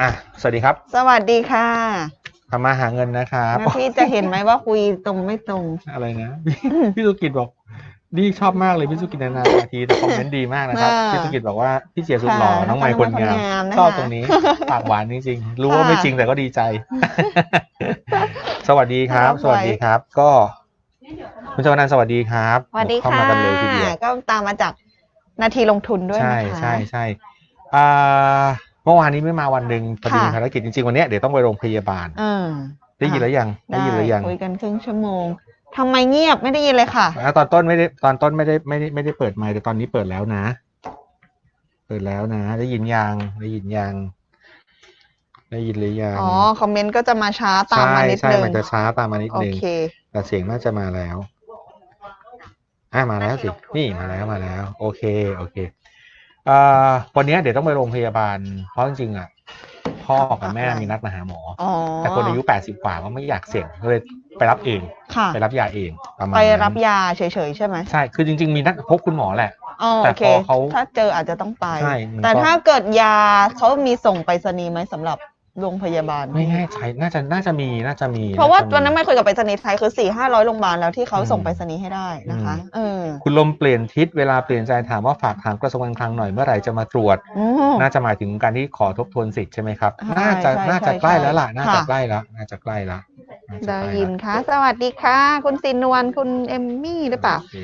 อะ สวัสดีครับสวัสดีค่ะทำมาหาเงินนะครับนะพี่จะเห็นไหมว่าคุยตรงไม่ตรง อะไรนะ พี่สุกิตบอกดีชอบมากเลยพี่สุกิตนานๆนาทีแต่คอมเมนต์ดีมากนะครับอ่าพี่สุกิตบอกว่าพี่เจียสุดหล่อค่ะน้องไมค์คนงามน้องไมค์คนงามนะคะชอบตรงนี้ปากหวานจริงๆรู้ว่าค่ะไม่จริงแต่ก็ดีใจ สวัสดีครับรับไว้สวัสดีครับ ก็ คุณชวนันท์สวัสดีครับสวัสดีเข้าค่ะมากันเลยทีเดียวก็ตามมาจากนาทีลงทุนด้วยใช่นะคะ ใช่ใช่อ่า เมื่อวานนี้ไม่มาวันหนึ่งพอดีค่ะภารกิจจริงๆวันเนี้ยเดี๋ยวต้องไปโรงพยาบาลเออได้ยินแล้วยังได้ยินแล้วยังคุยกันครึ่งชั่วโมงทำไมเงียบไม่ได้ยินเลยค่ะอะตอนต้นไม่ได้ตอนต้นไม่ได้ไม่ได้ไม่ได้เปิดไมค์แต่ตอนนี้เปิดแล้วนะ เปิดแล้วนะ ได้ยินยังได้ยินยังได้ยินหรือยังอ๋อคอมเมนต์ก็จะมาช้าตามใช่มานิดใช่นึงมันจะช้าตามมานิดโอนึงเคแต่เสียงน่าจะมาแล้วอะมาแล้วสินี่มาแล้วมาแล้ว โอเค โอเคอ่า วันนี้เดี๋ยวต้องไปโรงพยาบาล เพราะจริงๆอะ พ่อกับแม่มีนัดมาหาหมอ อ๋อแต่คนอายุแปดสิบกว่าก็ไม่อยากเสี่ยงก็เลยไปรับเอง ค่ะ ไปรับยาเองประมาณไปนั้นรับยาเฉยๆใช่ไหมใช่ คือจริง ๆ มีนัดพบคุณหมอแหละ อ๋อแต่โอเคพอเขาถ้าเจออาจจะต้องไป ใช่มันก็ แต่ถ้าเกิดยาเขามีส่งไปรษณีย์ไหมสำหรับ โรงพยาบาล ไม่แน่ใจน่าจะน่าจะมีน่าจะมีเพราะว่าจมี วันนั้นไม่คุยกับไปรษณีย์ไทยคือสี่ห้าร้อยโรงพยาบาลแล้วที่เขาอืมส่งไปรษณีย์ให้ได้นะคะเออคุณลมเปลี่ยนทิศเวลาเปลี่ยนใจถามว่าฝากถามกระทรวงการคลังหน่อยเมื่อไหร่จะมาตรวจ อืม น่าจะหมายถึงการที่ขอทบทวนสิทธิ์ใช่ไหมครับ ใช่น่าจะใช่น่าจะใช่ใกล้แล้วล่ะใช่น่าจะค่ะ ใกล้แล้วน่าจะใกล้แล้วาจะได้ใกล้ยินแล้วค่ะสวัสดีค่ะ คุณสินวลคุณเอมมี่หรือเปล่าโอเค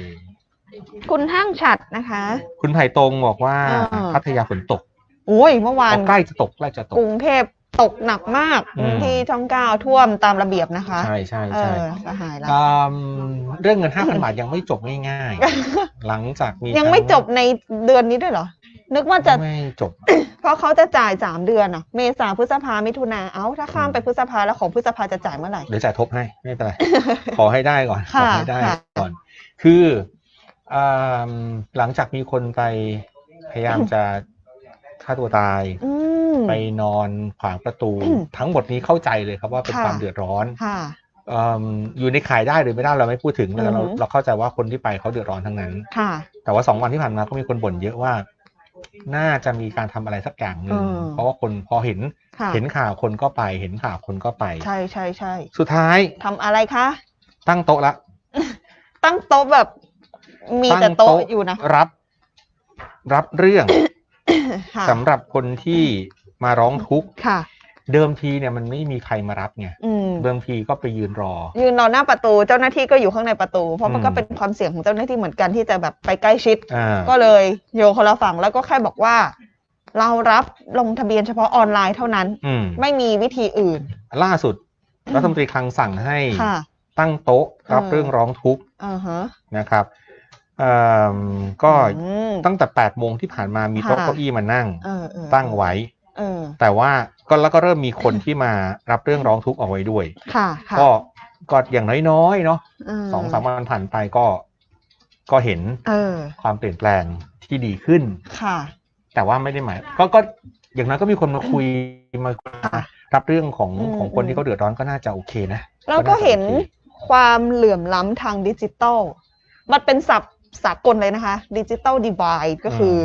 คุณห้างฉัดนะคะ คุณไผ่ตรงบอกว่าอ่า พัทยาฝนตกอุ้ยเมื่อวานอ๋อใกล้จะตกใกล้จะตกกรุงเทพ ตกหนักมากอืม ที่ช่องเก้าท่วมตามระเบียบนะคะ ใช่ใช่เอใช่อก็หายแล้ว อืมเรื่องเงิน5,000บาทยังไม่จบง่ายๆ หลังจากมียังไม่จบในเดือนนี้ด้วยเหรอ นึกว่าจะ ไม่จบ เพราะเขาจะจ่ายสามเดือนอะเมษาพฤษภามิถุนาเอ้าถ้าข้ามไปพฤษภาแล้วของพฤษภาจะจ่ายเมื่อไหร่ เดี๋ยวจ่ายทบให้ ไม่เป็นไร ขอให้ได้ก่อน ขค่ะอให้ได้ค่ะ ก่อน คืออ่าหลังจากมีคนไปพยายามจะฆ่าตัวตาย อืม ไปนอนขวางประตูอืมทั้งหมดนี้เข้าใจเลยครับว่าเป็นค่ะความเดือดร้อนค่ะอืมอยู่ในข่ายได้หรือไม่ได้เราไม่พูดถึงเราเราอือหือเราเข้าใจว่าคนที่ไปเขาเดือดร้อนทั้งนั้นค่ะ แต่ว่าสองวันที่ผ่านมาก็มีคนบ่นเยอะว่า น่าจะมีการทำอะไรสักอย่างหนึ่งอืมเพราะว่าคนพอเห็นค่ะเห็นข่าวคนก็ไป เห็นข่าวคนก็ไป ใช่ใช่ใช่สุดท้ายทำอะไรคะ ตั้งโต๊ะละ ตั้งโต๊ะแบบ มีแต่โต๊ะอยู่นะรับ รับเรื่องค่ะสำหรับคนที่ มาร้องทุกข์ค่ะ เดิมทีเนี่ยมันไม่มีใครมารับไงอืมเดิมทีก็ไปยืนรอ ยืนรอหน้าประตูเจ้าหน้าที่ก็อยู่ข้างในประตู เพราะมันอืมก็เป็นความเสี่ยงของเจ้าหน้าที่เหมือนกันที่จะแบบไปใกล้ชิดอ่าก็เลยโยนคนละฝั่งแล้วก็แค่บอกว่า เรารับลงทะเบียนเฉพาะออนไลน์เท่านั้นอืมไม่มีวิธีอื่น ล่าสุดรัฐมนตรีคลังสั่งให้ค่ะตั้งโต๊ะรับเออเรื่องร้องทุกข์อ่าฮะนะครับเอ่อก็อืมตั้งแต่8ปดโมงที่ผ่านมามีโต๊ะค่ะเก้าอี้มานั่งเออเออตั้งไว้ เออ แต่ว่าก็แล้วก็เริ่มมีคนที่มารับเรื่องร้องทุกข์เอาไว้ด้วย ค่ะค่ะก็ก็อย่างน้อยๆเนาะมสองสามวันผ่านไปก็ก็เห็นเออ ความเปลี่ยนแปลงที่ดีขึ้น ค่ะ แต่ว่าไม่ได้หมายก็ก็อย่างน้อยก็มีคนมาคุยมาคุยค่ะรับเรื่องของอืมของคนอืมที่เขาเดือดร้อนก็น่าจะโอเคนะแล้วก็าจะเห็นโอคความเหลื่อมล้ำทางดิจิตอลมันเป็นศัพท์สากลเลยนะคะดิจิตอลดี i d e ก็คืออ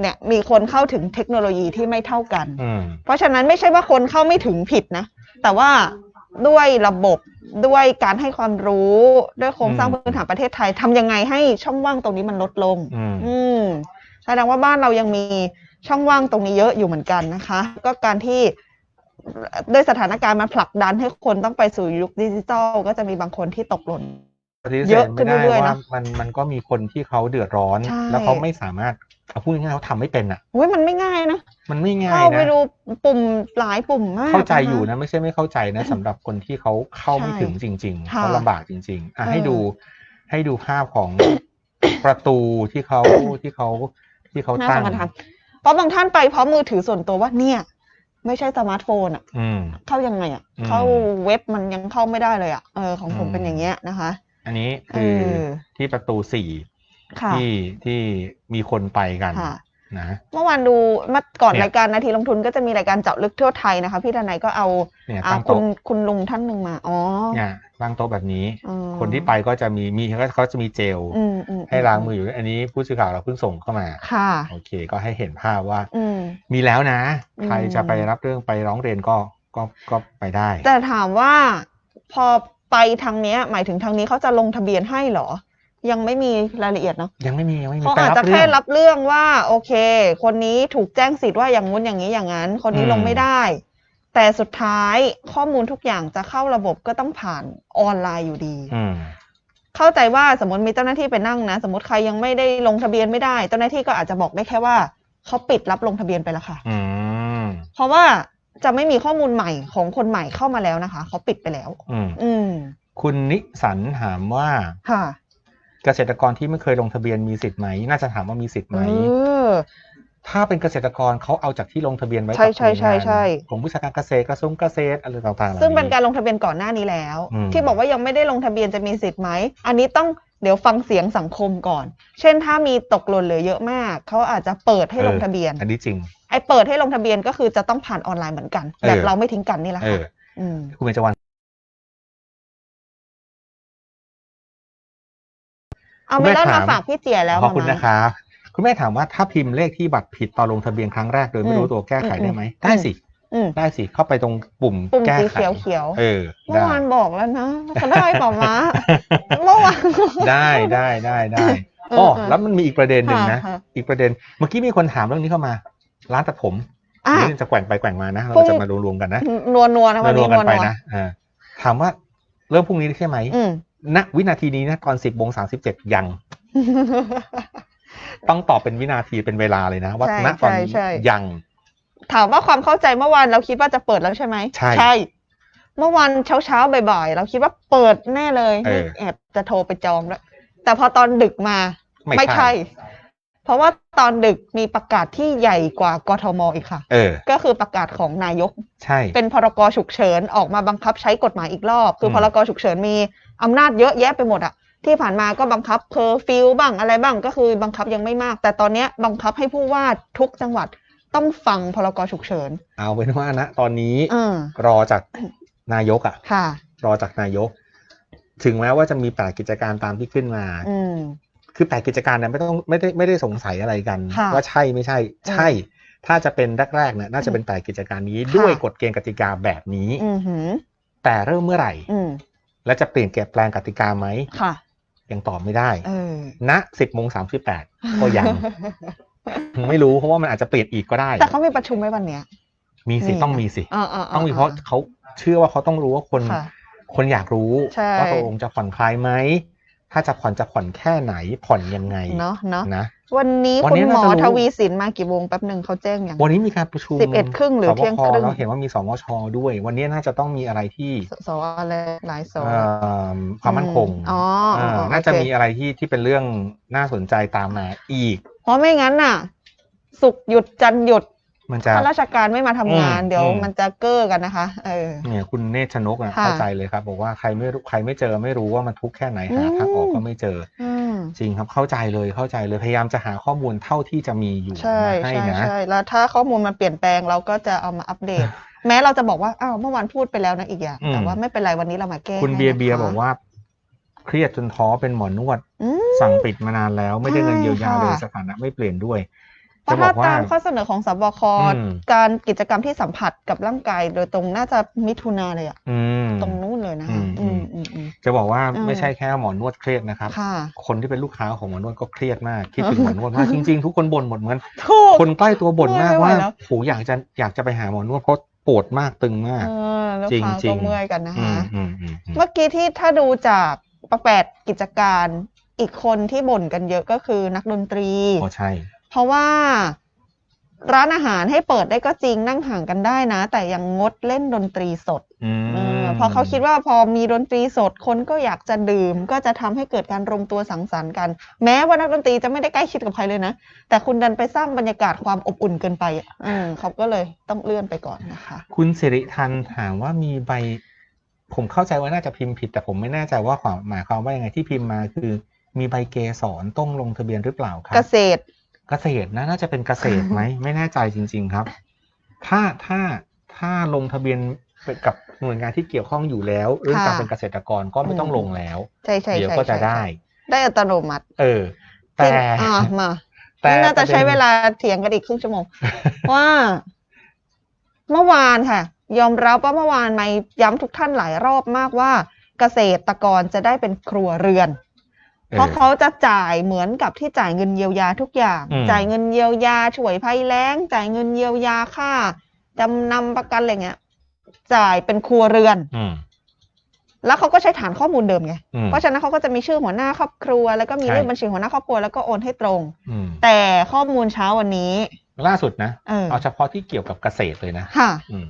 เนี่ยมีคนเข้าถึงเทคโนโลยีที่ไม่เท่ากันอืมเพราะฉะนั้นไม่ใช่ว่าคนเข้าไม่ถึงผิดนะ แต่ว่าด้วยระบบด้วยการให้ความรู้ด้วยโครงสร้างอืมพื้นฐานประเทศไทยทำยังไงให้ช่องว่างตรงนี้มันลดลงอืมอืมแสดงว่าบ้านเรายังมีช่องว่างตรงนี้เยอะอยู่เหมือนกันนะคะ ก็การที่ด้วยสถานการณ์มันผลักดันให้คนต้องไปสู่ยุคดิจิทัลก็จะมีบางคนที่ตกหล่น ปฏิเสเยธอะขึ้ไม่นได้เรื่อยๆว่านะมันมันก็มีคนที่เขาเดือดร้อนใช่แล้วเขาไม่สามารถเอาพูดง่ายๆเขาทำไม่เป็นอะอุ้ยมันไม่ง่ายนะมันไม่ง่ายเข้าไปนะดูปุ่มหลายปุ่มมากเข้าใจคอยู่นะ ไม่ใช่ไม่เข้าใจนะสำหรับคนที่เขาเข้าไม่ใช่ถึงจริงๆค่ะเขาลำบากจริง ๆอะเออให้ดูให้ดูภาพของประตูที่เขาที่เขาที่เขาน่าตั้สงงสารเพราะบางท่านไปพร้อมมือถือส่วนตัวว่าเนี่ย ไม่ใช่สมาร์ทโฟนอะอืมเข้ายังไงอะอืมเข้าเว็บมันยังเข้าไม่ได้เลยอะเออของผมอืมเป็นอย่างเงี้ยนะคะ อันนี้คือเออที่ประตูสี่ค่ะที่ที่มีคนไปกันค่ะนะเมื่อวานดูเมื่อก่อนเนี่ยรายการนาทีลงทุนก็จะมีรายการเจาะลึกทั่วไทยนะคะ พี่ดนัยก็เอาเนี่ยอ่าตั้งคุณโต๊ะคุณลุงท่านหนึ่งมาอ๋อเนี่ยตั้งโต๊ะแบบนี้อืมคนที่ไปก็จะมีมีเขาเขาจะมีเจลอืมอืมให้ล้างมืออยู่อันนี้ผู้สื่อข่าวเราเพิ่งส่งเข้ามาค่ะโอเค ก็ให้เห็นภาพว่าอืมมีแล้วนะอืมใครจะไปรับเรื่องไปร้องเรียนก็ก็ก็ไปได้ แต่ถามว่าพอ ไปทางเนี้ย หมายถึงทางนี้เขาจะลงทะเบียนให้เหรอ ยังไม่มีรายละเอียดเนาะยังไม่มียังไม่มีเขาไปอาจรับจะเรื่แค่องรับเรื่องว่า โอเค คนนี้ถูกแจ้งสิทธิ์ว่าอย่างงู้นอย่างนี้อย่างนั้น คนนี้อืมลงไม่ได้ แต่สุดท้ายข้อมูลทุกอย่างจะเข้าระบบก็ต้องผ่านออนไลน์อยู่ดีอืมเข้าใจว่าสมมติมีเจ้าหน้าที่ไปนั่งนะ สมมติใครยังไม่ได้ลงทะเบียนไม่ได้ เจ้าหน้าที่ก็อาจจะบอกได้แค่ว่าเขาปิดรับลงทะเบียนไปแล้วค่ะอืมเพราะว่า จะไม่มีข้อมูลใหม่ของคนใหม่เข้ามาแล้วนะคะ เขาปิดไปแล้วอืมอืมคุณนิสันถามว่าค่ะ เกษตรกรที่ไม่เคยลงทะเบียนมีสิทธิ์ไหม น่าจะถามว่ามีสิทธิ์ไหมเออถ้าเป็นเกษตรกรเขาเอาจากที่ลงทะเบียนไว้ใช่กับใช่ใช่ใช่กรมวิชาการเกษตรกระทรวงเกษตรอะไรต่างๆหล่ซึ่งเป็นการลงทะเบียนก่อนหน้านี้แล้วอืมที่บอกว่ายังไม่ได้ลงทะเบียนจะมีสิทธิ์ไหม อันนี้ต้อง เดี๋ยวฟังเสียงสังคมก่อน เช่นถ้ามีตกหล่นเหลือเยอะมาก เขาอาจจะเปิดให้ลงทะเบียน อันนี้จริง ไอ้เปิดให้ลงทะเบียนก็คือจะต้องผ่านออนไลน์เหมือนกันเออแบบเราไม่ทิ้งกันนี่แหละเอค่ะออืมคุณเบญจวรรณเอาคุณไม่แม่ต้องถามมาฝากพี่เจียแล้วขอบคุณมานะครับคุณแม่ถามว่าถ้าพิมพ์เลขที่บัตรผิดตอนลงทะเบียนครั้งแรกโดยไม่รู้ตัวแก้ไขได้ไหมอืมได้สิอืม ได้สิเข้าไปตรงปุ่มปุ่มแก้สีไขเขียวเขียวเออเมื่ได้อวานบอกแล้วนะก็ได้เปล่ามาเมื่อวานได้ได้ได้ได้เอออ๋อเออแล้วมันมีอีกประเด็นหนึ่งนะค่ะค่ะอีกประเด็นเมื่อกี้มีคนถามเรื่องนี้เข้ามา ร้านตัดผมอะนี่จะแกว่งไปแกว่งมานะเราพรุ่งจะมารวมๆกันนะนัวนัวๆนะวันรนี้วมๆกันัวนไปนัวนะอ่าถามว่าเริ่มพรุ่งนี้ใช่ไหมอืมณวินาทีนี้นะตอนสิบโมงสามสิบเจ็ดยัง ต้องตอบเป็นวินาทีเป็นเวลาเลยนะว่าใช่ณตอนนี้ใช่ใช่ยัง ถามว่าความเข้าใจเมื่อวานเราคิดว่าจะเปิดแล้วใช่ไหมใช่ เมื่อวานเช้าเช้าๆบ่ายๆ เราคิดว่าเปิดแน่เลยเออแอบจะโทรไปจองด้วยแต่พอตอนดึกมาไม่ใช่ เพราะว่าตอนดึกมีประกาศที่ใหญ่กว่ากทมอีกค่ะ เออ ก็คือประกาศของนายก ใช่ เป็นพรกฉุกเฉินออกมาบังคับใช้กฎหมายอีกรอบ คือมพรกฉุกเฉินมีอำนาจเยอะแยะไปหมดอะที่ผ่านมาก็บังคับเคอร์ฟิวบ้างอะไรบ้างก็คือบังคับยังไม่มาก แต่ตอนเนี้ยบังคับให้ผู้ว่าทุกจังหวัด ต้องฟังพรกฉุกเฉิน เอาเป็นว่านะตอนนี้อืมรอจากนายกอะค่ะรอจากนายก ถึงแม้ว่าจะมีแปดกิจการตามที่ขึ้นมาอืมคือแปดกิจการเนี่ยไม่ต้องไม่ได้ไม่ได้สงสัยอะไรกันค่ะว่าใช่ไม่ใช่ ใช่ ถ้าจะเป็นแรกๆเนี่ยน่าจะเป็นแปดกิจการนี้ค่ะด้วยกฎเกณฑ์กติกาแบบนี้อือหือแต่เริ่มเมื่อไหร่อืมและจะเปลี่ยนเกแปลงกติกาไหมค่ะยังตอบไม่ได้เออณสิบโมงสามสิบแปดก็ยัง ไม่รู้เพราะว่ามันอาจจะเปลี่ยนอีกก็ได้ แต่เขามีประชุมไว้วันเนี้ย มีสินี่ต้องมีสิอ่าอ่าต้องมีเพราะเขาเชื่อว่าเขาต้องรู้ว่าคนค่ะคนอยากรู้ใช่ว่าตกลงจะผ่อนคลายไหมถ้าจะผ่อนจะผ่อนแค่ไหนผ่อนยังไงเนาะเนาะนะวันนี้วันคุณนี้หมอน่าจะรู้ทวีสินมากี่โมงแป๊บหนึ่งเขาแจ้งอย่างวันนี้มีการประชุม11ครึ่งหรือสบเที่ยงครึ่งแล้วเห็นว่ามีสวชด้วย วันนี้น่าจะต้องมีอะไรที่สสอะไรหลายสเอ่อความมั่นคงอ๋ออ๋อเออโอเคน่าจะมีอะไรที่ที่เป็นเรื่องน่าสนใจตามมาอีก เพราะไม่งั้นน่ะ สุกร์หยุดจันทร์หยุดมันจะ ข้าราชการไม่มาทำงาน อืมเดี๋ยวอืม มันจะเก้อกันนะคะ เออ เนี่ยคุณเนตรชนกอะค่ะ เข้าใจเลยครับ บอกว่าใครไม่รู้ใครไม่เจอไม่รู้ว่ามันทุกข์แค่ไหนหาทางออกก็ไม่เจอ อืม จริงครับเข้าใจเลยเข้าใจเลยพยายามจะหาข้อมูลเท่าที่จะมีอยู่ใช่มาให้ใช่นะ ใช่แล้วถ้าข้อมูลมันเปลี่ยนแปลงเราก็จะเอามาอัปเดต แม้เราจะบอกว่าอ้าวเมื่อวานพูดไปแล้วนะอีกอย่าง อืม แต่ว่าไม่เป็นไรวันนี้เรามาแก้คุณให้เบียร์เบียร์นะคะบอกว่า เครียดจนท้อเป็นหมอนวดอืมสั่งปิดมานานแล้ว ไม่ได้เงินเยียวยาใช่เลยค่ะสถานะไม่เปลี่ยนด้วยเพราะจะบถ้าอกว่าตามข้อเสนอของสบคอืมการกิจกรรมที่สัมผัสกับร่างกายโดยตรงน่าจะมิถุนาเลยอะอืมตรงนู้นเลยนะคะอือืมมอืมอืมจะบอกว่าอืมไม่ใช่แค่หมอนวดเครียดนะครับค่ะคนที่เป็นลูกค้าของหมอนวดก็เครียดมากคิดถึงหมอนวดมากจริงๆ ทุกคนบ่นหมดเหมือนกันถูกคนใกล้ตัวบ่นมากไม่ไหวว่าแล้วโหอยากจะอยากจะไปหาหมอนวดเพราะปวดมากตึงมากเออลูกจริงค้าจริก็งเมื่อยกันนะอืคะมอืมอืมอืมเมื่อกี้ที่ถ้าดูจาก ประแปดกิจการอีกคนที่บ่นกันเยอะก็คือนักดนตรีโอ้ใช่ เพราะว่าร้านอาหารให้เปิดได้ก็จริงนั่งห่างกันได้นะ แต่ยังงดเล่นดนตรีสดอืม เออเพราะเขาคิดว่าพอมีดนตรีสดคนก็อยากจะดื่ม ก็จะทำให้เกิดการรวมตัวสังสรรค์กัน แม้ว่านักดนตรีจะไม่ได้ใกล้ชิดกับใครเลยนะ แต่คุณดันไปสร้างบรรยากาศความอบอุ่นเกินไปอะเออเขาก็เลยต้องเลื่อนไปก่อนนะคะ คุณสิริทันถามว่ามีใบ ผมเข้าใจว่าน่าจะพิมพ์ผิด แต่ผมไม่แน่ใจว่าความหมายความว่ายังไงที่พิมพ์มาคือ มีใบเกสรต้องลงทะเบียนหรือเปล่าครัเกบษตร เกษตรนะน่าจะเป็นเกษตรไหมไม่แน่ใจจริง ๆครับ ถ้าถ้าถ้าลงทะเบียนกับหน่วยงานที่เกี่ยวข้องอยู่แล้ว เรื่องการค่ะเป็นเกษตรกรก็ไม่ต้องลงแล้วใช่ใช่เดี๋ยวใช่ก็จะใช่ได้ ได้อัตโนมัติ เออ แต่อ่ามาแต่นี่น่าจะใช้ประด็นเวลาเถียงกันอีกครึ่งชั่วโมงว่า เมื่อวานค่ะ ยอมรับว่าเมื่อวานไม่ย้ำทุกท่านหลายรอบมากว่าเกษตรกรจะได้เป็นครัวเรือนเออเพราะเขาจะจ่ายเหมือนกับที่จ่ายเงินเยียวยาทุกอย่างอืมจ่ายเงินเยียวยาช่วยภัยแล้ง จ่ายเงินเยียวยาค่าจำนำประกันอะไรเงี้ย จ่ายเป็นครัวเรือนอืมแล้วเขาก็ใช้ฐานข้อมูลเดิมไงอืมเพราะฉะนั้นเขาก็จะมีชื่อหัวหน้าครอบครัว แล้วก็มีใช่เลขบัญชีหัวหน้าครอบครัวแล้วก็โอนให้ตรงอืมแต่ข้อมูลเช้าวันนี้ ล่าสุดนะเออเอาเฉพาะที่เกี่ยวกับเกษตรเลยนะ ค่ะอืม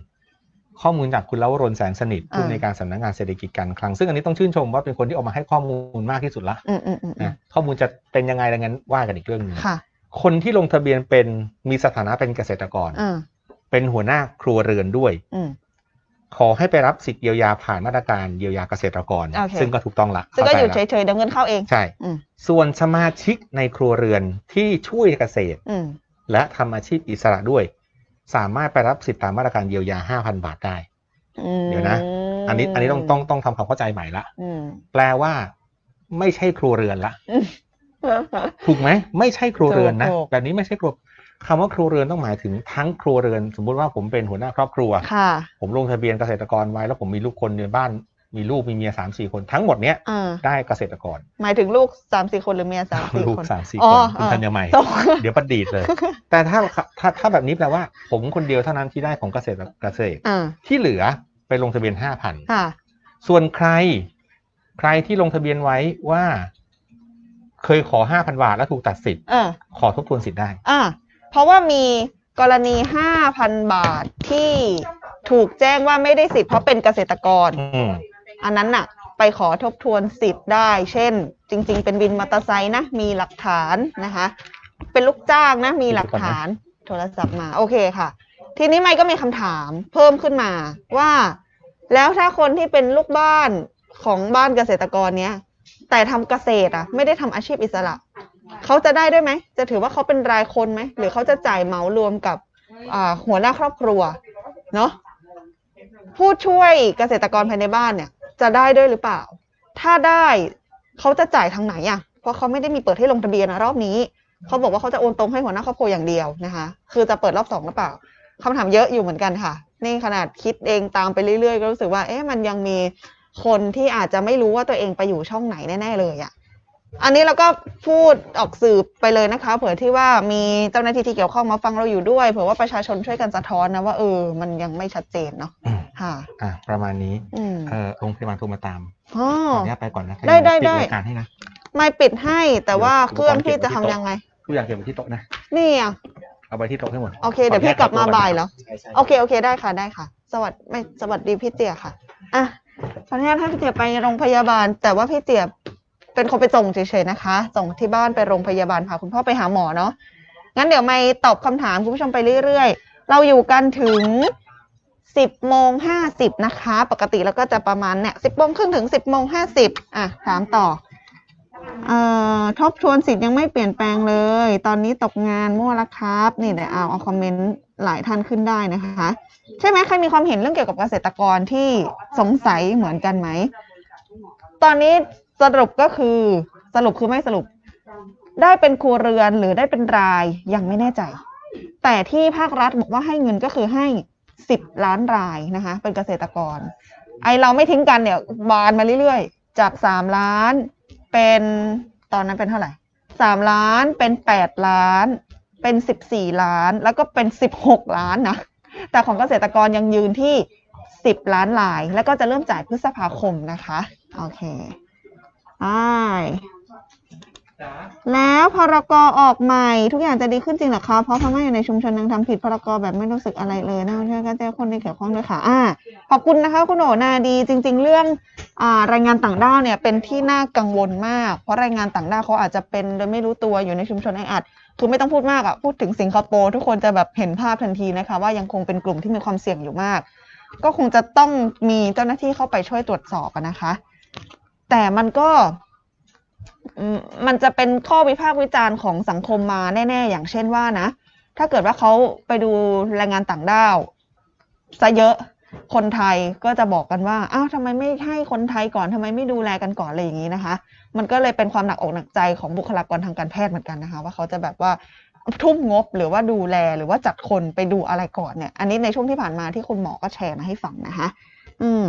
ข้อมูลจากคุณลวรนแสงสนิทผู้อ่าในวยการสำนักงานเศรษฐกิจการคลัง ซึ่งอันนี้ต้องชื่นชมว่าเป็นคนที่ออกมาให้ข้อมูลมากที่สุดละอืมอืมอืมอืมนะข้อมูลจะเป็นยังไงดังนั้นว่ากันอีกเรื่องหนึงค่ะคนที่ลงทะเบียนเป็นมีสถานะเป็นเกษตรกรอ่าเป็นหัวหน้าครัวเรือนด้วยอืมขอให้ไปรับสิทธิเยียวยาผ่านมาตรการเยียวยาเกษตรกรโอเคซึ่งก็ถูกต้องละซึ่งก็อยู่ข้าใจเฉยๆเดี๋ยวเงินเข้าเองละใช่อืมส่วนสมาชิกในครัวเรือนที่ช่วยเกษตรอืมและทำอาชีพอิสระด้วย สามารถไปรับสิทธิตามมาตรการเยียวยา5,000บาทได้อืมเดี๋ยวนะ อันนี้อันนี้ต้องต้องต้องทำความเข้าใจใหม่ละอืมแปลว่า ไม่ใช่ครัวเรือนละอืมถูกไหมไม่ใช่ครัวเรือนนะถูกแบบนี้ไม่ใช่ครัวคำว่าครัวเรือนต้องหมายถึงทั้งครัวเรือน สมมุติว่าผมเป็นหัวหน้าครอบครัวค่ะผมลงทะเบียนเกษตรกรไว้แล้วผมมีลูกคนในบ้าน มีลูกมีเมียสามสี่คนทั้งหมดเนี้ยอ่าได้เกษตรกรหมายถึงลูกสามสี่คนหรือเมียสามสี่ลูกคน สามสี่อ๋คอนคุณอ่าธัญใหม่ ตก เดี๋ยวประดีดเลย แต่ถ้าถ้าถ้าแบบนี้แปลว่า ผมคนเดียวเท่านั้นที่ได้ของเกษตรเกษตร อ่าที่เหลือไปลงทะเบียนห้าพัน ค่ะ ส่วนใคร ใครที่ลงทะเบียนไว้ว่า เคยขอห้าพันบาทแล้วถูกตัดสิทธิ์ เออ ขอทบทวนสิทธิ์ได้ อ่าเพราะว่ามีกรณีห้าพันบาทที่ถูกแจ้งว่าไม่ได้สิทธิ์เพราะเป็นเกษตรกร อืม อันนั้นน่ะ ไปขอทบทวนสิทธิ์ได้ เช่น จริง ๆ เป็นวินมอเตอร์ไซค์นะ มีหลักฐานนะคะ เป็นลูกจ้างนะ มีหลักฐาน โทรศัพท์มา โอเคค่ะ ทีนี้ไม่ก็มีคำถามเพิ่มขึ้นมาว่า แล้วถ้าคนที่เป็นลูกบ้านของบ้านเกษตรกรเนี้ยแต่ทำเกษตรอะ ไม่ได้ทำอาชีพอิสระเขาจะได้ด้วยไหม จะถือว่าเขาเป็นรายคนไหม หรือเขาจะจ่ายเหมารวมกับหัวหน้าครอบครัว เนาะผู้ช่วยเกษตรกรภายในบ้านเนี่ย จะได้ด้วยหรือเปล่า ถ้าได้เขาจะจ่ายทางไหนอะ เพราะเขาไม่ได้มีเปิดให้ลงทะเบียนนะรอบนี้ เขาบอกว่าเขาจะโอนตรงให้หัวหน้าครอบครัวอย่างเดียวนะคะ คือจะเปิดรอบสองหรือเปล่าคำถามเยอะอยู่เหมือนกันค่ะ นี่ขนาดคิดเองตามไปเรื่อยๆ ก็รู้สึกว่า เอ๊ะ มันยังมีคนที่อาจจะไม่รู้ว่าตัวเองไปอยู่ช่องไหนแน่ๆเลยอะ อันนี้เราก็พูดออกสื่อไปเลยนะคะ เผื่อที่ว่ามีเจ้าหน้าที่ที่เกี่ยวข้องมาฟังเราอยู่ด้วย เผื่อว่าประชาชนช่วยกันสะท้อนนะว่าเออ มันยังไม่ชัดเจนเนาะอืมค่ะ อะประมาณนี้อืมเออโรงพยาบาลโทรมาตามอ๋อขออนุญาตไปก่อนนะได้ได้ปิได้รายการให้นะไม่ปิดให้แต่ว่าเดี๋ยวเครื่องพี่อุปกรณ์จะเก็ทำบไว้ที่โต๊ะยังไงทุกอย่างเก็บไว้ที่โต๊ะนะนี่อะเอาไปที่โต๊ะให้หมดโอเคเดี๋ยวพี่กลับมาบ่ายเหรอใช่ใช่โอเคโอเคได้ค่ะได้ค่ะ สวัสดีไม่สวัสดีพี่เตี๋ยค่ะอะขออนุญาตให้พี่เตี๋ยไปโรงพยาบาล แต่ว่าพี่เตี๋ย เป็นคนไปส่งเฉยๆนะคะ ส่งที่บ้านไปโรงพยาบาลพาคุณพ่อไปหาหมอเนาะงั้นเดี๋ยวไม่ตอบคำถามคุณผู้ชมไปเรื่อยๆ เราอยู่กันถึงสิบโมงห้าสิบนะคะ ปกติแล้วก็จะประมาณเนี่ยสิบโมงครึ่งถึงสิบโมงห้าสิบอะถามต่อเอ่อทบทวนสิทธิ์ยังไม่เปลี่ยนแปลงเลย ตอนนี้ตกงานมั่วละครับ นี่เดี๋ยวเอาเอาคอมเมนต์หลายท่านขึ้นได้นะคะ ใช่ไหมใครมีความเห็นเรื่องเกี่ยวกับเกษตรกรที่สงสัยเหมือนกันไหม ตอนนี้ สรุปก็คือสรุปคือไม่สรุป ได้เป็นครัวเรือนหรือได้เป็นรายยังไม่แน่ใจ แต่ที่ภาครัฐบอกว่าให้เงินก็คือให้สิบล้านรายนะคะ เป็นเกษตรกร ไอเราไม่ทิ้งกันเนี่ย บานมาเรื่อยๆ จากสามล้านเป็นตอนนั้นเป็นเท่าไหร่สามล้านเป็นแปดล้าน เป็นสิบสี่ล้าน แล้วก็เป็นสิบหกล้านนะ แต่ของเกษตรกรยังยืนที่สิบล้านลาย แล้วก็จะเริ่มจ่ายพฤษภาคมนะคะ โอเค ไปแล้วพรกออกใหม่ ทุกอย่างจะดีขึ้นจริงเหรอคะเพราะพม่าอยู่ในชุมชนยังทำผิดพรกแบบไม่รู้สึกอะไรเลยนะช่วยกันแจ้งคนที่เกี่ยวข้องด้วยค่ะอ่าขอบคุณนะคะคุณโอนาดีจริง ๆ เรื่องอ่ารายงานต่างด้าวเนี่ยเป็นที่น่ากังวลมาก เพราะแรายงานต่างด้าวเขาอาจจะเป็นโดยไม่รู้ตัวอยู่ในชุมชนแออัดคือไม่ต้องพูดมากอะพูดถึงสิงคโปร์ทุกคนจะแบบเห็นภาพทันทีนะคะ ว่ายังคงเป็นกลุ่มที่มีความเสี่ยงอยู่มาก ก็คงจะต้องมีเจ้าหน้าที่เข้าไปช่วยตรวจสอบอะนะคะ แต่มันก็มันจะเป็นข้อวิพากษ์วิจารณ์ของสังคมมาแน่ ๆ อย่างเช่นว่านะ ถ้าเกิดว่าเขาไปดูแรงงานต่างด้าวซะเยอะคนไทยก็จะบอกกันว่า อ้าวทำไมไม่ให้คนไทยก่อนทำไมไม่ดูแลกันก่อนอะไรอย่างนี้นะคะ มันก็เลยเป็นความหนักอกหนักใจของบุคลากรทางการแพทย์เหมือนกันนะคะ ว่าเขาจะแบบว่าทุ่มงบหรือว่าดูแลหรือว่าจัดคนไปดูอะไรก่อนเนี่ย อันนี้ในช่วงที่ผ่านมาที่คุณหมอก็แชร์มาให้ฟังนะคะ อืม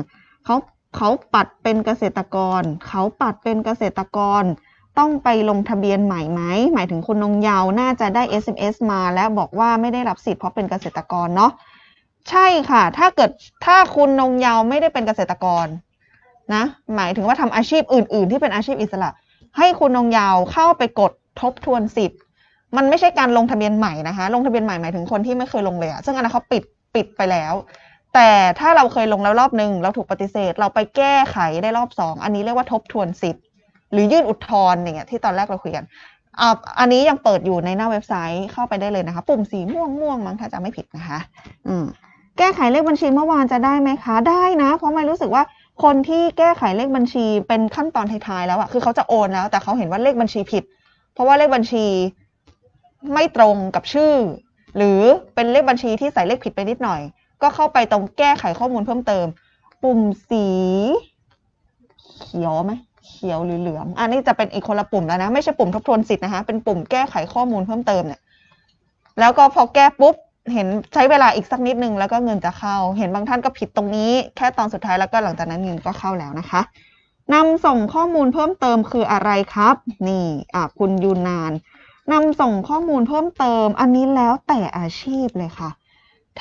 เขา เขาปัดเป็นเกษตรกร เขาปัดเป็นเกษตรกร ต้องไปลงทะเบียนใหม่ไหม หมายถึงคุณนงเยาวน่าจะได้ SMS มาแล้วบอกว่าไม่ได้รับสิทธิ์เพราะเป็นเกษตรกรเนาะ ใช่ค่ะ ถ้าเกิดถ้าคุณนงเยาวไม่ได้เป็นเกษตรกรนะ หมายถึงว่าทำอาชีพอื่น ๆ ที่เป็นอาชีพอิสระ ให้คุณนงเยาวเข้าไปกดทบทวนสิทธิ์ มันไม่ใช่การลงทะเบียนใหม่นะคะ ลงทะเบียนใหม่หมายถึงคนที่ไม่เคยลงเลยอะซึ่งอันนั้นเขาปิดปิดไปแล้ว แต่ถ้าเราเคยลงแล้วรอบหนึ่งเราถูกปฏิเสธ เราไปแก้ไขได้รอบสองอันนี้เรียกว่าทบทวนสิทธิ์หรือยื่นอุทธรณ์อย่างเงี้ยที่ตอนแรกเราคุยกันอ่าอันนี้ยังเปิดอยู่ในหน้าเว็บไซต์เข้าไปได้เลยนะคะ ปุ่มสีม่วงม่วงมั้งถ้าจะไม่ผิดนะคะ อืมแก้ไขเลขบัญชีเมื่อวานจะได้ไหมคะ ได้นะ เพราะไม่รู้สึกว่าคนที่แก้ไขเลขบัญชีเป็นขั้นตอนท้ายๆแล้วอะคือเขาจะโอนแล้ว แต่เขาเห็นว่าเลขบัญชีผิด เพราะว่าเลขบัญชีไม่ตรงกับชื่อ หรือเป็นเลขบัญชีที่ใส่เลขผิดไปนิดหน่อย ก็เข้าไปตรงแก้ไขข้อมูลเพิ่มเติม ปุ่มสี เขียวไหมเขียวหรือเหลืองอันนี้จะเป็นอีกคนละปุ่มแล้วนะ ไม่ใช่ปุ่มทบทวนสิทธินะคะ เป็นปุ่มแก้ไขข้อมูลเพิ่มเติมเนี่ย แล้วก็พอแก้ปุ๊บ เห็นใช้เวลาอีกสักนิดนึงแล้วก็เงินจะเข้า เห็นบางท่านก็ผิดตรงนี้ แค่ตอนสุดท้ายแล้วก็หลังจากนั้นเงินก็เข้าแล้วนะคะนำส่งข้อมูลเพิ่มเติมคืออะไรครับ นี่อะคุณยูนานนำส่งข้อมูลเพิ่มเติม อันนี้แล้วแต่อาชีพเลยค่ะ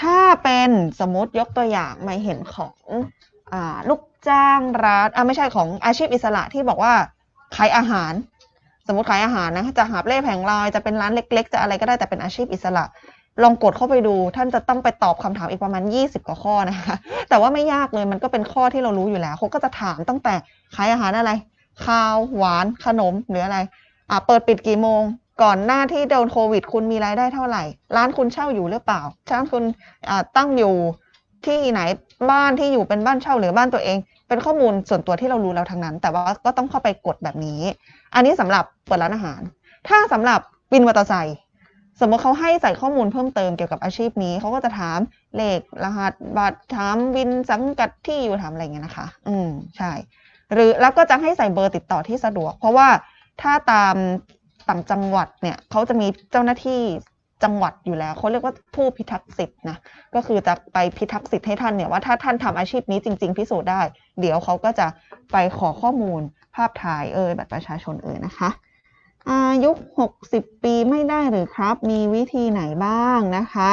ถ้าเป็นสมมติยกตัวอย่างไม่เห็นของอลูกจ้างร้านอ่าไม่ใช่ของอาชีพอิสระที่บอกว่าขายอาหาร สมมติขายอาหารนะจะหาเล่แผงลอยจะเป็นร้านเล็ก ๆ จะอะไรก็ได้แต่เป็นอาชีพอิสระ ลองกดเข้าไปดู ท่านจะต้องไปตอบคำถามอีกประมาณ 20 กว่าข้อนะคะแต่ว่าไม่ยากเลยมันก็เป็นข้อที่เรารู้อยู่แล้วเขาก็จะถามตั้งแต่ขายอาหารอะไรข้าวหวานขนมหรืออะไรอ่าเปิดปิดกี่โมง ก่อนหน้าที่โดนโควิด คุณมีรายได้เท่าไหร่ ร้านคุณเช่าอยู่หรือเปล่าร้านคุณตั้งอยู่ที่ไหนบ้านที่อยู่เป็นบ้านเช่าหรือบ้านตัวเอง เป็นข้อมูลส่วนตัวที่เรารู้แล้วทั้งนั้น แต่ว่าก็ต้องเข้าไปกดแบบนี้ อันนี้สำหรับเปิดร้านอาหาร ถ้าสำหรับวินมอเตอร์ไซค์สมมติเขาให้ใส่ข้อมูลเพิ่มเติมเกี่ยวกับอาชีพนี้เขาก็จะถามเลขรหัสบัตรถามวินสังกัดที่อยู่ถามอะไรเงี้ยนะคะ อืมใช่ หรือแล้วก็จะให้ใส่เบอร์ติดต่อที่สะดวก เพราะว่าถ้าตาม ต่างจังหวัดเนี่ยเขาจะมีเจ้าหน้าที่จังหวัดอยู่แล้วเขาเรียกว่าผู้พิทักษ์สิทธิ์นะก็คือจะไปพิทักษ์สิทธิ์ให้ท่านเนี่ยว่าถ้าท่านทำอาชีพนี้จริง ๆ พิสูจน์ได้ เดี๋ยวเขาก็จะไปขอข้อมูลภาพถ่ายเอ่ยบัตรประชาชนเอ่ยนะคะอายุ60 ปีไม่ได้หรือครับ มีวิธีไหนบ้างนะคะ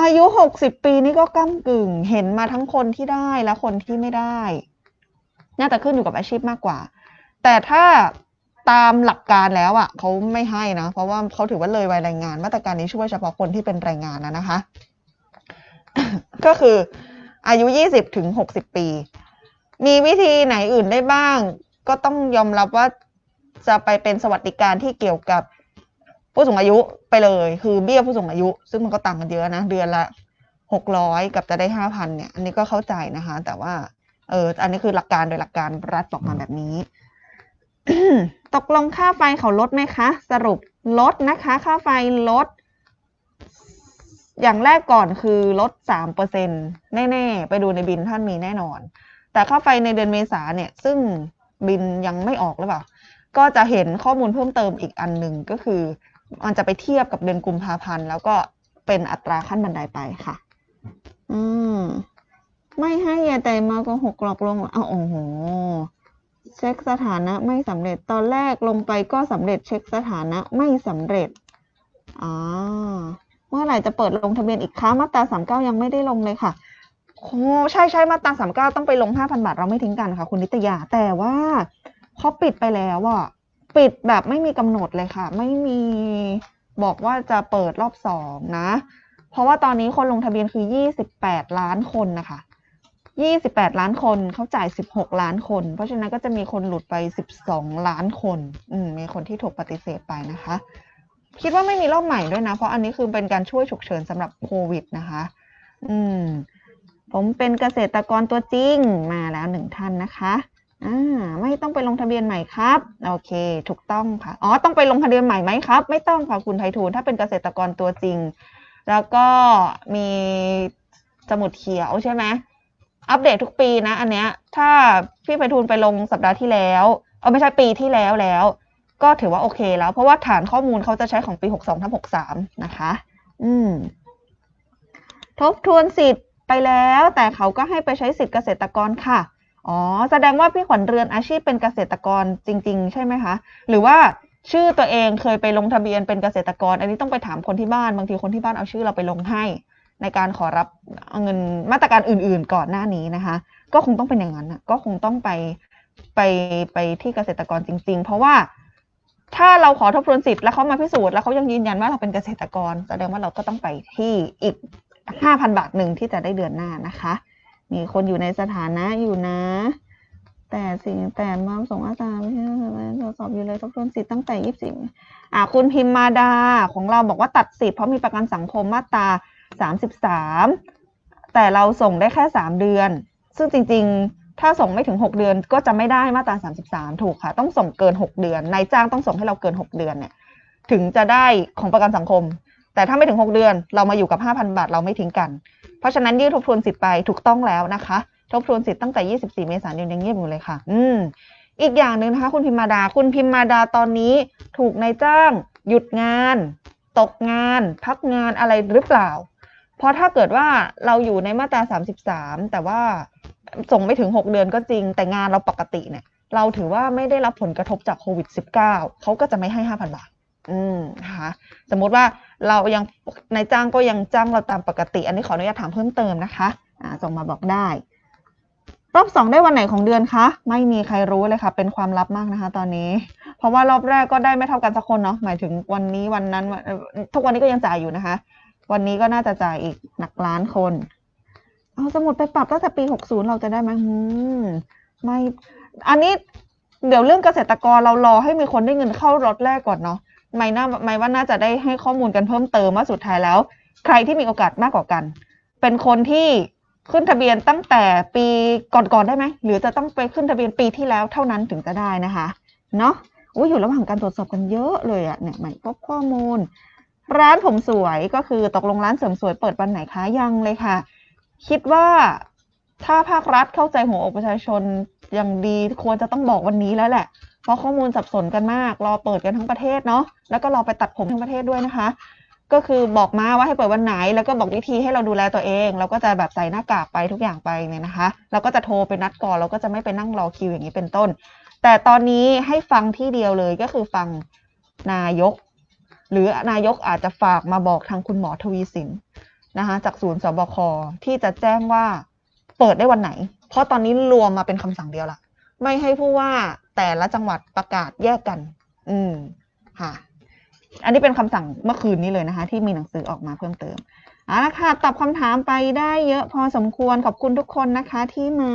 อายุ 60 ปีนี่ก็ก้ากึ่งเห็นมาทั้งคนที่ได้และคนที่ไม่ได้ น่าจะขึ้นอยู่กับอาชีพมากกว่า แต่ถ้า ตามหลักการแล้วอะเขาไม่ให้นะ เพราะว่าเขาถือว่าเลยวัยแรงงาน มาตรการนี้ช่วยเฉพาะคนที่เป็นแรงงานนะนะคะ ก็คืออายุ 20 ถึง 60 ปี มีวิธีไหนอื่นได้บ้าง ก็ต้องยอมรับว่าจะไปเป็นสวัสดิการที่เกี่ยวกับผู้สูงอายุไปเลย คือเบี้ยผู้สูงอายุ ซึ่งมันก็ต่างกันเยอะนะ เดือนละหกร้อยกับจะได้ห้าพันเนี่ย อันนี้ก็เข้าใจนะคะ แต่ว่า เออ อันนี้คือหลักการโดยหลักการรัฐบอกมาแบบนี้ ตกลงค่าไฟเขาลดไหมคะ สรุปลดนะคะ ค่าไฟลด อย่างแรกก่อนคือลดสามเปอร์เซ็นแน่ ๆ ไปดูในบินท่านมีแน่นอน แต่ค่าไฟในเดือนเมษาเนี่ย ซึ่งบินยังไม่ออกหรือเปล่า ก็จะเห็นข้อมูลเพิ่มเติมอีกอันหนึ่งก็คือ มันจะไปเทียบกับเดือนกุมภาพันธ์แล้วก็เป็นอัตราขั้นบันไดไปค่ะ อืม ไม่ให้ยาแต่มาก็หกหลอกลวงเอโอ้โห เช็คสถานะไม่สำเร็จ ตอนแรกลงไปก็สำเร็จเช็คสถานะไม่สำเร็จอ่าเมื่อไหร่จะเปิดลงทะเบียนอีกคะมาตราสามเก้ายังไม่ได้ลงเลยค่ะโอ้ใช่ใช่มาตราสามเก้าต้องไปลงห้าพันบาทเราไม่ทิ้งกันค่ะ คุณนิตยา แต่ว่าเขาปิดไปแล้วอะปิดแบบไม่มีกำหนดเลยค่ะ ไม่มีบอกว่าจะเปิดรอบสองนะ เพราะว่าตอนนี้คนลงทะเบียนคือยี่สิบแปดล้านคนนะคะ ยี่สิบแปดล้านคนเขาจ่ายสิบหกล้านคน เพราะฉะนั้นก็จะมีคนหลุดไปสิบสองล้านคนอืมมีคนที่ถูกปฏิเสธไปนะคะ คิดว่าไม่มีรอบใหม่ด้วยนะ เพราะอันนี้คือเป็นการช่วยฉุกเฉินสำหรับโควิดนะคะ อืม ผมเป็นเกษตรกรตัวจริงมาแล้วหนึ่งท่านนะคะอ่าไม่ต้องไปลงทะเบียนใหม่ครับ โอเค ถูกต้องค่ะ อ๋อ ต้องไปลงทะเบียนใหม่ไหมครับ ไม่ต้องค่ะคุณไพฑูรย์ถ้าเป็นเกษตรกรตัวจริง แล้วก็มีสมุดเขียวใช่ไหม อัปเดตทุกปีนะ อันเนี้ย ถ้าพี่ไพฑูรย์ไปลงสัปดาห์ที่แล้ว เออไม่ใช่ปีที่แล้วแล้ว ก็ถือว่าโอเคแล้ว เพราะว่าฐานข้อมูลเขาจะใช้ของปี 62ทับ63 นะคะ อืม ทบทวนสิทธิ์ไปแล้ว แต่เขาก็ให้ไปใช้สิทธิ์เกษตรกรค่ะ อ๋อ แสดงว่าพี่ขวัญเรือนอาชีพเป็นเกษตรกรจริง ๆ ใช่ไหมคะ หรือว่าชื่อตัวเองเคยไปลงทะเบียนเป็นเกษตรกร อันนี้ต้องไปถามคนที่บ้าน บางทีคนที่บ้านเอาชื่อเราไปลงให้ ในการขอรับเงินมาตรการอื่น ๆ ก่อนหน้านี้นะคะ ก็คงต้องเป็นอย่างนั้นก็คงต้องไปไปไปที่เกษตรกรจริง ๆ เพราะว่าถ้าเราขอทบทวนสิทธิ์แล้วเขามาพิสูจน์แล้วเขายังยืนยันว่าเราเป็นเกษตรกรแสดงว่าเราก็ต้องไปที่อีกห้าพันบาทหนึ่งที่จะได้เดือนหน้านะคะ มีคนอยู่ในสถานะอยู่นะ แต่สิ่งแต่มาส่งอาจารย์ที่ตรวจสอบอยู่เลยทบทวนสิทธิ์ตั้งแต่ยี่สิบอ่าคุณพิมมาดาของเราบอกว่าตัดสิทธิ์เพราะมีประกันสังคมมาตรา สามสิบสามแต่เราส่งได้แค่สามเดือน ซึ่งจริงๆ ถ้าส่งไม่ถึงหกเดือนก็จะไม่ได้มาตราสามสิบสามถูกค่ะ ต้องส่งเกินหกเดือน นายจ้างต้องส่งให้เราเกินหกเดือนเนี่ย ถึงจะได้ของประกันสังคม แต่ถ้าไม่ถึง 6 เดือน เรามาอยู่กับ 5,000 บาทเราไม่ทิ้งกัน เพราะฉะนั้นยื่นทบทวนสิทธิ์ไปถูกต้องแล้วนะคะ ทบทวนสิทธิ์ตั้งแต่ 24 เมษายนยังเงียบอยู่เลยค่ะ อืม อีกอย่างหนึ่งนะคะ คุณพิมมาดา คุณพิมมาดาตอนนี้ถูกนายจ้าง หยุดงาน ตกงาน พักงานอะไรหรือเปล่า เพราะถ้าเกิดว่าเราอยู่ในมาตรา33แต่ว่าส่งไม่ถึง6เดือนก็จริง แต่งานเราปกติเนี่ย เราถือว่าไม่ได้รับผลกระทบจากโควิด -19 เก้าเขาก็จะไม่ให้5,000บาท อืมนะคะสมมติว่าเรายังนายจ้างก็ยังจ้างเราตามปกติ อันนี้ขออนุญาตถามเพิ่มเติมนะคะอ่าส่งมาบอกได้ รอบสองได้วันไหนของเดือนคะ ไม่มีใครรู้เลยค่ะ เป็นความลับมากนะคะ ตอนนี้ เพราะว่ารอบแรกก็ได้ไม่เท่ากันสักคนเนาะหมายถึงวันนี้วันนั้น ทุกวันนี้ก็ยังจ่ายอยู่นะคะ วันนี้ก็น่าจะจ่ายอีกหนักล้านคน เอาสมุดไปปรับตั้งแต่ปี 60 เราจะได้ไหมอืมไม่ อันนี้เดี๋ยวเรื่องเกษตรกรเรารอให้มีคนได้เงินเข้ารถแรกก่อนเนาะไม่น่าไม่ว่าน่าจะได้ให้ข้อมูลกันเพิ่มเติมว่าสุดท้ายแล้ว ใครที่มีโอกาสมากกว่ากัน เป็นคนที่ขึ้นทะเบียนตั้งแต่ปีก่อนๆได้ไหมหรือจะต้องไปขึ้นทะเบียนปีที่แล้วเท่านั้นถึงจะได้นะคะ เนาะอุ้ยอยู่ระหว่างการตรวจสอบกันเยอะเลยอะเนี่ยใหม่พบข้อมูล ร้านผมสวยก็คือตกลงร้านเสริมสวยเปิดวันไหนคะยังเลยค่ะ คิดว่าถ้าภาครัฐเข้าใจหัวอกประชาชนอย่างดีควรจะต้องบอกวันนี้แล้วแหละ เพราะข้อมูลสับสนกันมาก รอเปิดกันทั้งประเทศเนาะแล้วก็รอไปตัดผมทั้งประเทศด้วยนะคะ ก็คือบอกมาว่าให้เปิดวันไหน แล้วก็บอกวิธีให้เราดูแลตัวเอง เราก็จะแบบใส่หน้ากากไปทุกอย่างไปเนี่ยนะคะ เราก็จะโทรไปนัดก่อนเราก็จะไม่ไปนั่งรอคิวอย่างนี้เป็นต้น แต่ตอนนี้ให้ฟังที่เดียวเลยก็คือฟังนายก หรือนายกอาจจะฝากมาบอกทางคุณหมอทวีสินนะคะจากศูนย์สบคที่จะแจ้งว่าเปิดได้วันไหน เพราะตอนนี้รวมมาเป็นคำสั่งเดียวละไม่ให้ผู้ว่าแต่ละจังหวัดประกาศแยกกัน อืมค่ะ อันนี้เป็นคำสั่งเมื่อคืนนี้เลยนะคะ ที่มีหนังสือออกมาเพิ่มเติมเอาละค่ะ ตอบคำถามไปได้เยอะพอสมควรขอบคุณทุกคนนะคะที่มา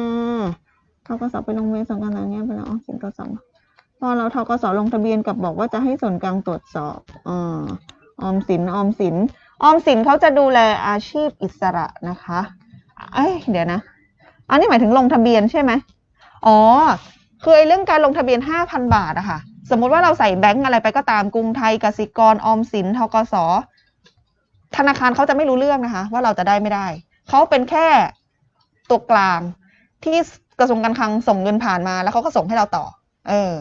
ทกสไปลงเวรส่วนกลางเงี้ยไปแล้วอ๋อสินกส พอเราทกสลงทะเบียนกับบอกว่าจะให้ส่วนกลางตรวจสอบอออมสินออมสินออมสินเขาจะดูแลอาชีพอิสระนะคะ เอ้ยเดี๋ยวนะ อันนี้หมายถึงลงทะเบียนใช่ไหมอ๋อคือไอ้เรื่องการลงทะเบียน 5,000 บาทอะค่ะ สมมุติว่าเราใส่แบงก์อะไรไปก็ตามกรุงไทยกสิกรออมสินทกสธนาคารเขาจะไม่รู้เรื่องนะคะ ว่าเราจะได้ไม่ได้เขาเป็นแค่ตัวกลางที่กระทรวงการคลังส่งเงินผ่านมาแล้วเขาก็ส่งให้เราต่อ เออ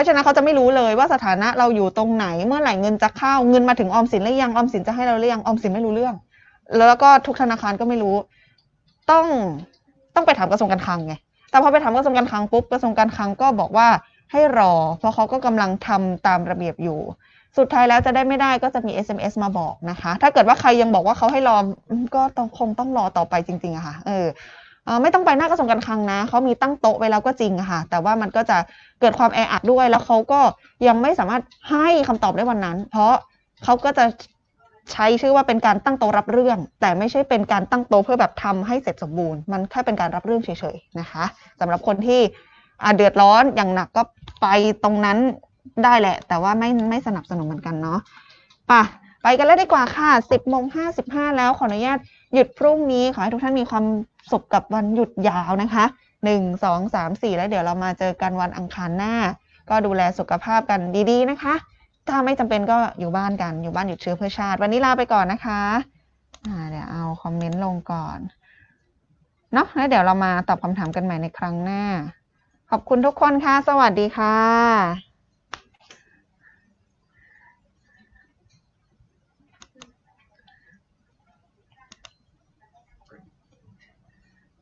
ราะฉะนั้นเขาจะไม่รู้เลยว่าสถานะเราอยู่ตรงไหนเมื่อไหร่เงินจะเข้าเงินมาถึงออมสินหรือยังออมสินจะให้เราหรือยังออมสินไม่รู้เรื่อง แล้วก็ทุกธนาคารก็ไม่รู้ ต้องต้องไปถามกระทรวงการคลังไงแต่พอไปถามกระทรวงการคลังปุ๊บกระทรวงการคลังก็บอกว่าให้รอ เพราะเขาก็กำลังทำตามระเบียบอยู่ สุดท้ายแล้วจะได้ไม่ได้ก็จะมี SMS มาบอกนะคะ ถ้าเกิดว่าใครยังบอกว่าเขาให้รอก็ต้องคงต้องรอต่อไปจริงๆอะค่ะเออ ไม่ต้องไปหน้ากระทรวงการคลังนะเขามีตั้งโต๊ะไว้แล้วก็จริงค่ะ แต่ว่ามันก็จะเกิดความแออัดด้วย แล้วเขาก็ยังไม่สามารถให้คำตอบได้วันนั้น เพราะเขาก็จะใช้ชื่อว่าเป็นการตั้งโต๊ะรับเรื่อง แต่ไม่ใช่เป็นการตั้งโต๊ะเพื่อแบบทำให้เสร็จสมบูรณ์ มันแค่เป็นการรับเรื่องเฉยๆนะคะสำหรับคนที่อาเดือดร้อนอย่างหนักก็ไปตรงนั้นได้แหละ แต่ว่าไม่ไม่สนับสนุนเหมือนกันเนาะป่ะไปกันแล้วดีกว่าค่ะ 10โมง55 แล้วขออนุญาต หยุดพรุ่งนี้ขอให้ทุกท่านมีความสุขกับวันหยุดยาวนะคะหนึ่งสองสามสี่แล้วเดี๋ยวเรามาเจอกันวันอังคารหน้า ก็ดูแลสุขภาพกันดีๆนะคะ ถ้าไม่จำเป็นก็อยู่บ้านกันอยู่บ้านหยุดเชื้อเพื่อชาติ วันนี้ลาไปก่อนนะคะเดี๋ยวเอาคอมเมนต์ลงก่อนเนาะแล้วเดี๋ยวเรามาตอบคำถามกันใหม่ในครั้งหน้า ขอบคุณทุกคนค่ะ สวัสดีค่ะ